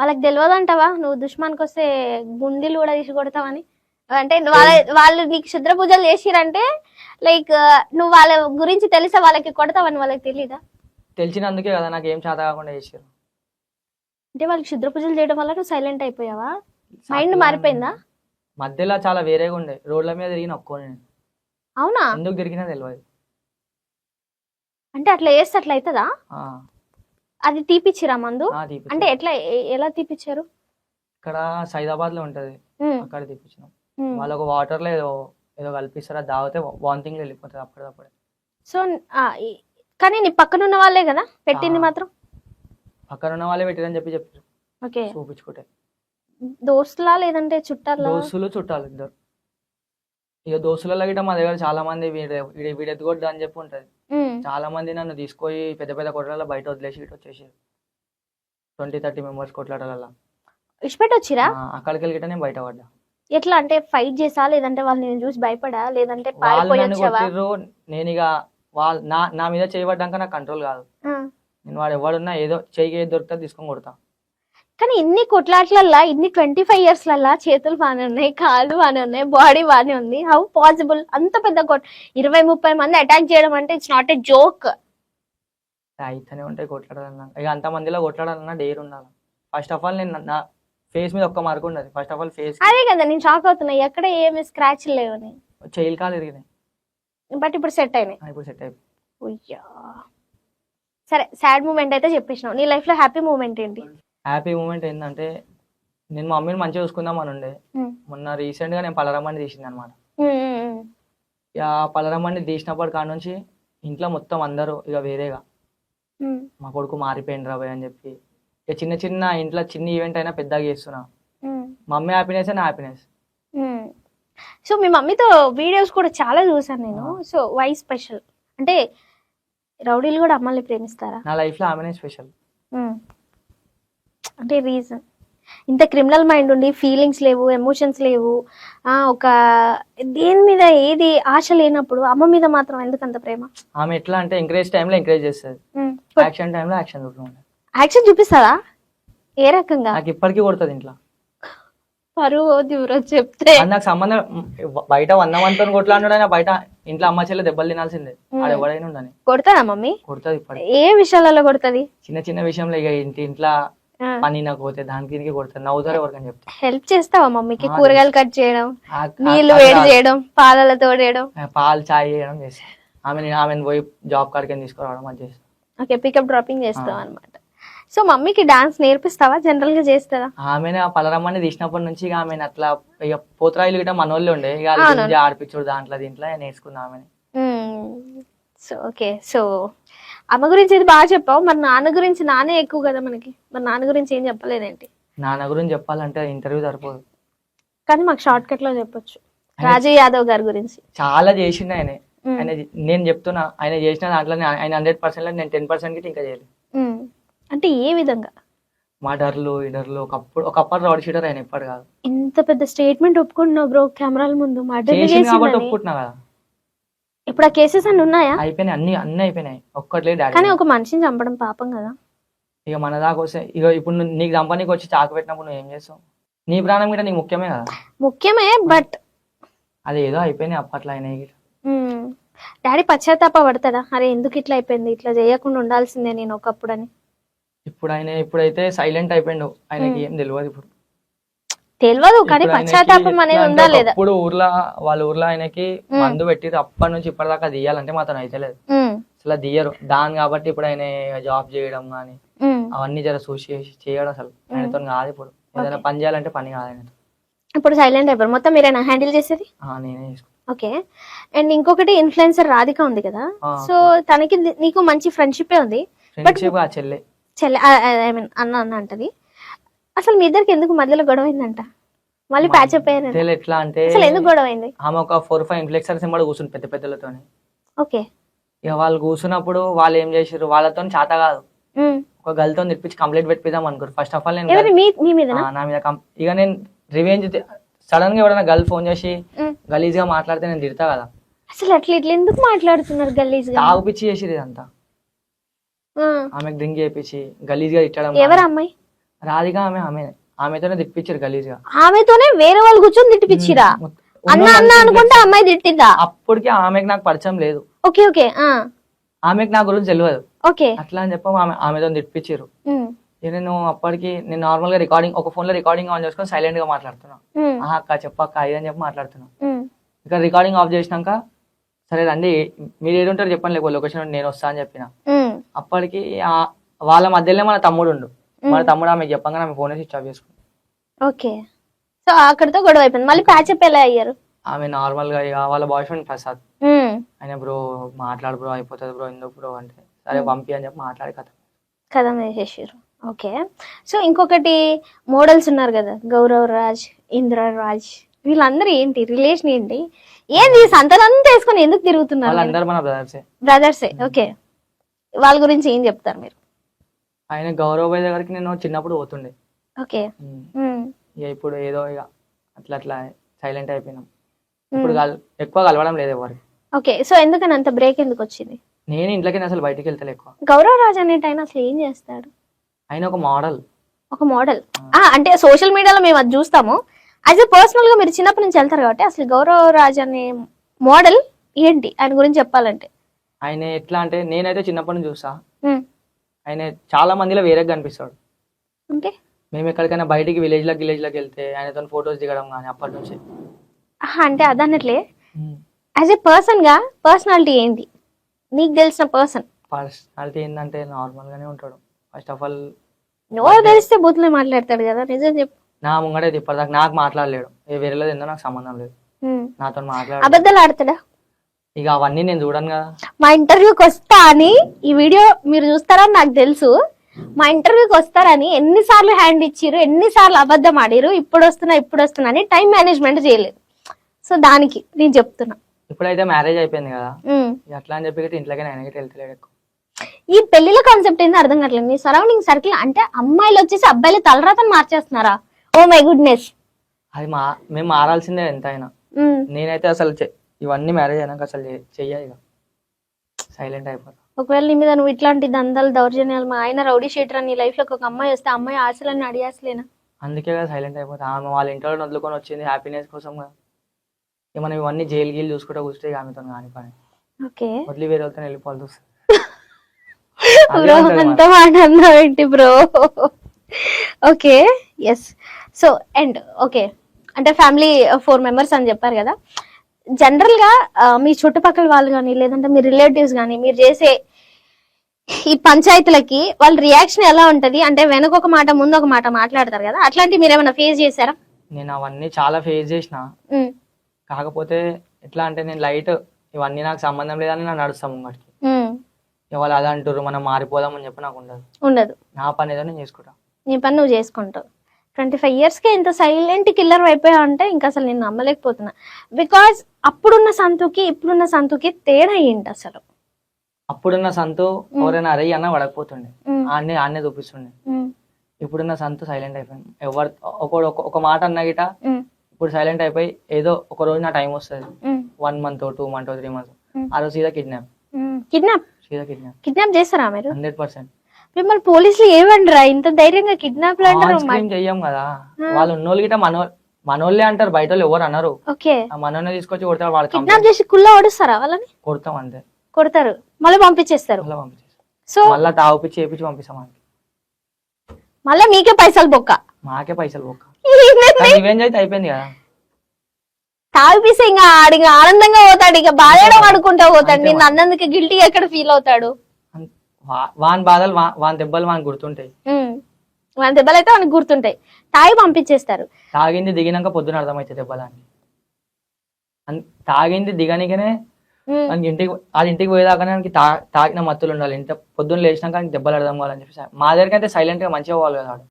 వాళ్ళకి తెలియదు అంటావా నువ్వు దుష్మానికి వస్తే గుండెలు కూడా తీసి కొడతావని. అంటే వాళ్ళ వాళ్ళు నీకు శుద్ర పూజలు చేసిరంటే లైక్ నువ్వు వాళ్ళ గురించి తెలిసే వాళ్ళకి కొడతావని వాళ్ళకి తెలీదా? తెలిసినందుకే కదా నాకు ఏం చేత కాకుండా చేసారు అంటే వాళ్ళకి శుద్ర పూజలు చేయడం వల్ల నువ్వు సైలెంట్ అయిపోయావా? మైండ్ మారిపోయిందా? మధ్యలో చాలా వేరేగా ఉండే. రోడ్ల మీద తిరిగిన ఒక్కో నేను. అవునా? ఎందుకు తిరిగినా తెలియదు అంటే అట్లా చేస్తే అట్లా అవుతుందా అది తీపిచ్చిరా మందు. అంటే ఎట్లా ఎలా తీపిచ్చారు? ఇక్కడ సైదాబాద్లో ఉంటది అక్కడ తీపించినాం ఉమ్. వాళ్ళకు వాటర్లో ఏదో ఏదో కల్పిస్తారు తాగితే వాంతింగ్ వెళ్ళిపోతుంది అప్పటికప్పుడే సో కానీ నీ పక్కన ఉన్న వాళ్ళే కదా? పెట్టింది. మాత్రం? పక్కన ఉన్న వాళ్ళే పెట్టిరని చెప్పి చెప్పారు ఓకే. చూపించుకుంటే. దోస్తులా లేదంటే చుట్టాలా? దోస్తులు చుట్టాలు ఇద్దరు. ఇక దోస్తులలో గిట్ట మా దగ్గర చాలా మంది వీడు వీడు- వీడు ఎత్తుకొద్దు అని చెప్పి ఉంటది. చాలా మంది నన్ను తీసుకొని పెద్ద పెద్ద కొట్లాడలో బయట వదిలేసి ఇటు వచ్చేసి ట్వంటీ థర్టీ మెంబర్స్ కొట్లాడాల ఇష్టపెట్టి వచ్చిరా అక్కడికి వెళ్ళి నేను బయట పడ్డా. ఎట్లా అంటే ఫైట్ చేసా? లేదంటే వాళ్ళు నేను చూసి భయపడా? లేదంటే వాళ్ళు నేను ఇక వాళ్ళ నా నా మీద చేయబడ్డాక నాకు కంట్రోల్ కాదు. నేను వాడు ఎవడున్నా ఏదో చేయి ఏది దొరికితే తీసుకొని కొడతా. కానీ ఇన్ని కొట్లాట్లల్లా ఇన్ని ట్వంటీ ఫైవ్ ఇయర్స్ లల్లా చేతులు బాగానే ఉన్నాయి కాళ్ళు బాగానే ఉన్నాయి బాడీ బాగానే ఉంది. హౌ పాసిబుల్ అంత పెద్ద కొట్ ఇరవై ముప్పై మంది అటాక్ చేయడం అంటే ఇట్స్ నాట్ ఎ జోక్ అయితేనే ఉంటాయి కొట్లాడాలన్నా. ఇక అంత మందిలో కొట్లాడాలన్నా డేర్ ఉండాలి. ఫస్ట్ ఆఫ్ ఆల్ నేను నా ఫేస్ మీద ఒక్క మార్కు ఉండదు. ఫస్ట్ ఆఫ్ ఆల్ ఫేస్ అదే కదా నేను షాక్ అవుతున్నా. ఎక్కడ ఏమి స్క్రాచ్ లేవని చెయ్యి కాలు ఇరిగినాయి బట్ ఇప్పుడు సెట్ అయినాయి. ఇప్పుడు సెట్ అయిపోయి. ఉయ్యా సరే సాడ్ మూమెంట్ అయితే చెప్పేసినావు. నీ లైఫ్లో హ్యాపీ మూమెంట్ ఏంటి? హ్యాపీ మూమెంట్ ఏంటంటే నేను మా మమ్మీని మంచిగా చూసుకుందాం అని ఉండే. మొన్న రీసెంట్గా నేను పలరమ్మని తీసింది అనమాట. ఇక పలరమ్మని తీసినప్పటి కాడ నుంచి ఇంట్లో మొత్తం అందరూ ఇక వేరేగా. మా కొడుకు మారిపోయింది రాబోయ్ అని చెప్పి. ఇక చిన్న చిన్న ఇంట్లో చిన్న ఈవెంట్ అయినా పెద్దగా చేస్తున్నా. మమ్మీ హ్యాపీనెస్ నా హ్యాపీనెస్. సో మీ మమ్మీతో వీడియోస్ కూడా చాలా చూసాను నేను. సో వై స్పెషల్ అంటే రౌడీలు కూడా అమ్మాయిని ప్రేమిస్తారా? నా లైఫ్లో ఆమెనే స్పెషల్. అంటే రీజన్ ఇంత క్రిమినల్ మైండ్ ఉండి ఫీలింగ్స్ లేవు ఎమోషన్స్ లేవు ఆ ఒక దేని మీద ఏది ఆశ లేనప్పుడు అమ్మ మీద మాత్రం ఎందుకు అంత ప్రేమ? ఆమె ఎట్లా అంటే ఎంకరేజ్ టైంలో ఎంకరేజ్ చేస్తుంది. యాక్షన్ టైంలో యాక్షన్ చూపుతుంది యాక్షన్ చూపిస్తారా ఏ రకంగా? నాకు ఇప్పటికీ కొడుతుంది ఇంట్లో. పరువు చెప్తే. నాకు సంబంధం బయట వందమంతో కొట్లాడినా బయట ఇంట్లో అమ్మ చెల్లె దెబ్బలు తినాల్సిందే. ఆడ ఎవడైనా ఉండని కొడతారా మమ్మీ? కొడుతుంది ఏ విషయాలలో కొడుతుంది? చిన్న చిన్న విషయంలో ఇక ఇంటి ఇంట్లో పని నాకు పోతే దానికి దీనికి కొడుతుంది నవ్వుతారు ఎవరికని చెప్తే. హెల్ప్ చేస్తావా మమ్మీకి? కూరగాయలు కట్ చేయడం నీళ్ళు వేడి చేయడం పాలలో తోడేయడం పాలు చాయ్ చేయడం చేస్తాను ఆమె ఆమెను పోయి జాబ్ కాడికి తీసుకురావడం అది చేస్తాను ఓకే పికప్ డ్రాపింగ్ చేస్తావు అనమాట సో మమ్మీకి డాన్స్ నేర్పిస్తావా? జనరల్గా చేస్తారా? ఆమెను ఆ పలరమ్మని తీసినప్పటి నుంచి ఇక ఆమెను అట్లా ఇక పోతరాయిలు గిట్ట మనోళ్ళు ఉండే. ఇక వాళ్ళ అవును. గురించి ఆడిపించుడు దాంట్లో దీంట్లో నేర్చుకున్నా ఆమెని. So okay. సో అమ్మ గురించి ఇది బాగా చెప్పావు. మరి నాన్న గురించి నానే ఎక్కువ కదా మనకి. మరి నాన్న గురించి ఏం చెప్పలేదేంటి? నాన్న గురించి చెప్పాలంటే ఇంటర్వ్యూ సరిపోదు. కానీ మాకు షార్ట్ కట్లో చెప్పొచ్చు. రాజు యాదవ్ గారి గురించి. చాలా చేసిండు ఆయన. ఆయన నేను చెప్తున్నా ఆయన చేసిన దాంట్లో ఆయన హండ్రెడ్ పర్సెంట్ నేను టెన్ పర్సెంట్ గిట్ట ఇంకా చేయలేదు. అంటే ఏ విధంగా? మర్డర్లు ఇడర్లు ఒకప్పుడు ఒకప్పుడు రౌడీ షీటర్ ఆయన ఎప్పుడు కాదు. ఇంత పెద్ద స్టేట్మెంట్ ఒప్పుకుంటున్నావు బ్రో కెమెరాల ముందు. చేసింది కాబట్టి చేసిందని ఒప్పుకుంటున్నా కదా. ఇప్పుడు ఆ కేసెస్ అన్ని ఉన్నాయా? అయిపోయినాయి అన్ని అన్ని అయిపోయినాయి. ఒక్కట్లే కానీ డాడీ. ఒక మనిషిని చంపడం పాపం కదా. ఇక మన దాకా వస్తే ఇక ఇప్పుడు నువ్వు- నీకు దంపనీకి వచ్చి చాకు పెట్టినప్పుడు నువ్వు ఏం చేస్తావు? నీ ప్రాణం కూడా నీకు ముఖ్యమే కదా. ముఖ్యమే బట్ అది ఏదో అయిపోయినాయి అప్పట్లో ఆయన గిట్ట. డాడీ పశ్చాత్తాప పడతాడా? అరే ఎందుకు ఇట్లా అయిపోయింది? ఇట్లా చేయకుండా ఉండాల్సిందే నేను ఒకప్పుడు అని ఇప్పుడు ఆయన ఇప్పుడైతే సైలెంట్ అయిపోయిండు. ఆయనకి ఏం తెలియదు ఇప్పుడు. తెలియదు కానీ ఇప్పుడు పశ్చాత్తాపం అనేది ఉందా లేదా? ఒకప్పుడు ఊర్లో వాళ్ళ ఊర్లో ఆయనకి మందు పెట్టి అప్పటి నుంచి ఇప్పటిదాకా తీయాలంటే మాత్రం అయితే లేదు. అసలు తీయరు. దాని కాబట్టి ఇప్పుడు ఆయన జాబ్ చేయడం కానీ. అవన్నీ జర చూసి చేయడం అసలు ఆయనతో కాదు ఇప్పుడు. ఏదైనా పని చేయాలంటే పని కాదు ఆయనతో. ఇప్పుడు సైలెంట్ అయిపోయారు. మొత్తం మీరేనా హ్యాండిల్ చేసేది? నేనే ఓకే. అండ్ ఇంకొకటి ఇన్ఫ్లుయెన్సర్ రాధిక ఉంది కదా. సో తనకి నీకు మంచి ఫ్రెండ్షిప్ ఉంది. చెల్లె. చెల్లె ఐ మీన్ అన్న అన్న అంటది. అసలు మీ ఇద్దరికి ఎందుకు మధ్యలో గొడవ అయిందంట? మళ్ళీ ప్యాచ్ చెల్లె ఎట్లా అంటే అసలు ఎందుకు గొడవ అయింది? ఆమె ఒక ఫోర్ ఫైవ్ ఇన్ఫ్లెక్సర్స్ ఎంబడి కూర్చుంది పెద్ద పెద్దలతోని. ఓకే. ఇక వాళ్ళు కూర్చున్నప్పుడు వాళ్ళు ఏం చేసారు వాళ్ళతో చేత కాదు. ఒక గల్తో తెప్పించి కంప్లైంట్ పెట్టిద్దాం అనుకోరు ఫస్ట్ ఆఫ్ ఆల్ నేను ఎవరి మీ మీ మీదనా? ఆ, నా మీద కం- ఇక నేను రివెంజ్ సడన్గా ఎవరైనా గర్ల్ ఫోన్ చేసి. గలీజ్గా మాట్లాడితే నేను తిడతా కదా. అసలు అట్లా ఇట్లా ఎందుకు మాట్లాడుతున్నారు గలీజ్గా? తాగుపిచ్చి చేసిరు ఇదంతా. ఆ. ఆమెకు డ్రింక్ చేయించి గలీజ్గా తిట్టడం ఎవరు అమ్మాయి? రాధిక ఆమె ఆమె ఆమెతోనే తిప్పించారు గలీజ్గా. ఆమెతోనే వేరే వాళ్ళు కూర్చొని తిట్టిపిచ్చిరా మొత్తం- అన్న అన్న అనుకుంటే అమ్మాయి తిట్టిందా? అప్పటికి ఆమెకి నాకు పరిచయం లేదు. ఓకే ఓకే ఆ. ఆమెకి నా గురించి తెలియదు ఓకే. అట్లా అని చెప్పి ఆమె ఆమెతో తిప్పించారు నేను అప్పటికి నేను నార్మల్గా రికార్డింగ్ ఒక ఫోన్లో రికార్డింగ్ ఆన్ చేసుకొని సైలెంట్గా మాట్లాడుతున్నా. ఆహా అక్క చెప్పక్క ఇది అని చెప్పి మాట్లాడుతున్నా. ఇక రికార్డింగ్ ఆఫ్ చేసినాక సరే రండి మీరు ఏది ఉంటారో చెప్పండి లేకపోతే లొకేషన్ నేను వస్తా అని చెప్పిన. అప్పటికి వాళ్ళ మధ్యలో మన తమ్ముడు ఉండు. మన తమ్ముడు ఆమె చెప్పంగా ఆమె ఫోన్ స్విచ్ ఆఫ్ చేసుకుంది. ఓకే. సో అక్కడితో గొడవ అయిపోయింది. మళ్ళీ ప్యాచప్ ఎలా అయ్యారు? ఆమె నార్మల్గా ఇక వాళ్ళ బాయ్ ఫ్రెండ్ ప్రసాద్ ఆయన బ్రో మాట్లాడు బ్రో అయిపోతుంది బ్రో ఎందుకు బ్రో అంటే సరే పంపి అని చెప్పి మాట్లాడి కథ. కథ వేసేసారు ఓకే. సో ఇంకొకటి మోడల్స్ ఉన్నారు కదా గౌరవ్ రాజ్ ఇంద్ర రాజ్ వీళ్ళందరూ ఏంటి? రిలేషన్ ఏంటి? ఏంది సంతలంతా వేసుకొని ఎందుకు తిరుగుతున్నారు వాళ్ళందరూ మన బ్రదర్సే బ్రదర్సే ఓకే. వాళ్ళ గురించి ఏం చెప్తారు మీరు? ఆయన గౌరవ్ దగ్గరికి నేను చిన్నప్పుడు పోతుండే. ఓకే. ఇక ఇప్పుడు ఏదో ఇక అట్లా అట్లా సైలెంట్ అయిపోయినాం. ఇప్పుడు కల్ ఎక్కువ కలవడం లేదు ఎవరికి ఓకే. సో ఎందుకని అంత బ్రేక్ ఎందుకు వచ్చింది? నేను ఇంట్లోకి అసలు బయటికి వెళ్తలే ఎక్కువ. గౌరవ్ రాజ్ అనేట ఆయన అసలు ఏం చేస్తాడు? ఆయన ఒక మోడల్. ఒక మోడల్. అంటే సోషల్ మీడియాలో మేము అది చూస్తాము. యాజ్ ఎ పర్సనల్గా మీరు చిన్నప్పటి నుంచి వెళ్తారు కాబట్టి అసలు గౌరవ్ రాజ్ అనే మోడల్ ఏంటి? ఆయన గురించి చెప్పాలంటే. ఆయన ఎట్లా అంటే నేనైతే చిన్నప్పటి నుంచి చూసా ఆయన చాలా మందిలో వేరేగా కనిపిస్తాడు. అంటే మేము ఎక్కడికైనా బయటికి విలేజ్లో విలేజ్లోకి వెళ్తే ఆయనతో ఫొటోస్ దిగడం కానీ అప్పటి నుంచి. అంటే అదన్నట్లే? యాజ్ ఎ పర్సన్గా పర్సనాలిటీ ఏంటి నీకు తెలిసిన పర్సన్ పర్సనాలిటీ ఏంటంటే నార్మల్ గానే ఉంటాడు. ఫస్ట్ ఆఫ్ ఆల్ ఎవరు తెలిస్తే బూత్లో మాట్లాడతాడు కదా నిజం చెప్పు. నా ముంగడే ఇప్పటిదాకా నాకు మాట్లాడలేడు. ఏ వేరేలో ఏందో నాకు సంబంధం లేదు. నాతో మాట్లాడు అబద్ధాలు ఆడతాడా? ఇక అవన్నీ నేను చూడను కదా. మా ఇంటర్వ్యూకి వస్తా అని ఈ వీడియో మీరు చూస్తారని నాకు తెలుసు. మా ఇంటర్వ్యూకి వస్తారని ఎన్నిసార్లు హ్యాండ్ ఇచ్చిర్రు ఎన్నిసార్లు అబద్ధం ఆడిరు ఇప్పుడు వస్తున్నా ఇప్పుడు వస్తున్నా అని టైం మేనేజ్మెంట్ చేయలేదు. సో దానికి నేను చెప్తున్నా. ఇప్పుడైతే మ్యారేజ్ అయిపోయింది కదా. ఉమ్. ఇక అట్లా అని చెప్పి ఇంట్లోకి వెళ్తలేడు ఎక్కువ. ఈ పెళ్ళిల కాన్సెప్ట్ ఏందో అర్థం కావట్లేదు. మీ సరౌండింగ్ సర్కిల్ అంటే అమ్మాయిలు వచ్చేసి అబ్బాయిలు తలరాతని మార్చేస్తున్నారా? ఓ మై గుడ్నెస్ అది మా మేము మారాల్సిందే ఎంత అయినా నేనైతే అసలు చె- ఇవన్నీ మ్యారేజ్ అయినాక అసలు చె- చెయ్య ఇక. సైలెంట్ అయిపోతా. ఒకవేళ నీ మీద నువ్వు ఇట్లాంటి దందాలు దౌర్జన్యాలు మా ఆయన రౌడీ షీటర్ అని లైఫ్లో ఒక అమ్మాయి వస్తే అమ్మాయి ఆశలన్నీ అడియాసలేనా అందుకే కదా సైలెంట్ అయిపోతా. ఆమె వాళ్ళ ఇంట్లో వదులుకొని వచ్చింది హ్యాపీనెస్ కోసం కదా. ఇక మనం ఇవన్నీ జైలు గీలు చూసుకుంటూ కూర్చుంటే ఆమెతో కాని పని. ఓకే. వదిలి వేరే వాళ్ళతో వెళ్ళిపోవాల్సి వస్తుంది. బ్రో అంత మాట bro? Okay yes so and okay అంటే ఫ్యామిలీ ఫోర్ మెంబర్స్ అని చెప్పారు కదా. జనరల్గా మీ చుట్టుపక్కల వాళ్ళు కానీ లేదంటే మీ రిలేటివ్స్ కానీ మీరు చేసే ఈ పంచాయతీలకి వాళ్ళ రియాక్షన్ ఎలా ఉంటది? అంటే వెనక ఒక మాట ముందు ఒక మాట మాట్లాడతారు కదా అట్లాంటివి మీరు ఏమైనా ఫేస్ చేశారా? నేను అవన్నీ చాలా ఫేస్ చేసిన. కాకపోతే ఎట్లా అంటే నేను లైట్ ఇవన్నీ నాకు సంబంధం లేదని నేను నడుస్తాను ముంగటికి ఇవాళ అదే అంటారు మనం మారిపోదాం అని చెప్పి నాకు ఉండదు. ఉండదు. నా పని ఏదో నేను చేసుకుంటా. నీ పని నువ్వు చేసుకుంటావు. ట్వంటీ ఫైవ్ ఇయర్స్కి ఇంత సైలెంట్ కిల్లర్ అయిపోయావు అంటే ఇంకా అసలు నేను నమ్మలేకపోతున్నా. బికాజ్ అప్పుడున్న సంతుకి ఇప్పుడున్న సంతుకి తేడా ఏంటి అసలు? అప్పుడున్న సంతు ఎవరైనా అరే అన్న పడకపోతుండే. ఆడనే ఆడనే చూపిస్తుండే. ఇప్పుడున్న సంతు సైలెంట్ అయిపోయింది. ఎవరు ఒక- ఒక మాట అన్న గిట ఇప్పుడు సైలెంట్ అయిపోయి ఏదో ఒక రోజు నా టైం వస్తుంది. One month two month three Hmm. ఆ రోజు సీదా కిడ్నాప్. కిడ్నాప్ సీదా కిడ్నాప్ కిడ్నాప్ చేస్తారా మీరు? Hundred percent. మిమ్మల్ని పోలీసులు ఏమంటారా ఇంత ధైర్యంగా కిడ్నాప్ చెయ్యం కదా. వాళ్ళు ఉన్నోళ్ళు గిట మనో మనోళ్ళే అంటారు బయట వాళ్ళు ఎవరు అన్నారు ఓకే. ఆ మనోనే తీసుకొచ్చి కొడతారు వాళ్ళకి కిడ్నాప్ చేసి కుల్ల ఓడిస్తారా వాళ్ళని? కొడతాం అంతే. కొడతారు. మళ్ళీ పంపించేస్తారు. మళ్ళీ సో మళ్ళీ తాగుపిచ్చి చేపించి పంపిస్తాం మనకి మళ్ళీ మీకే పైసలు బొక్క. మాకే పైసలు పోక రివెంజ్ అయితే అయిపోయింది కదా. తాగిపిస్తే ఇంకా ఆడు ఆనందంగా పోతాడు ఇక బాధేయడం ఆడుకుంటా పోతాడు. నిన్ను అన్నందుకు గిల్టీ ఎక్కడ ఫీల్ అవుతాడు? వాని బాధలు వాని దెబ్బలు వానికి గుర్తుంటాయి. మన దెబ్బలు అయితే మనకు గుర్తుంటాయి. తాగి పంపించేస్తారు. తాగింది దిగినాక పొద్దున అర్థమైతే దెబ్బలని అన్- తాగింది దిగనికనే ఇంటికి వాళ్ళ ఇంటికి పోయేదాకానే తా తాగిన మత్తులు ఉండాలి. ఇంత పొద్దున్న లేచినాక ఆయనకి దెబ్బలు అర్థం కావాలని చెప్పేసి. మా దగ్గరికి అయితే సైలెంట్గా మంచిగా పోవాలి కదా.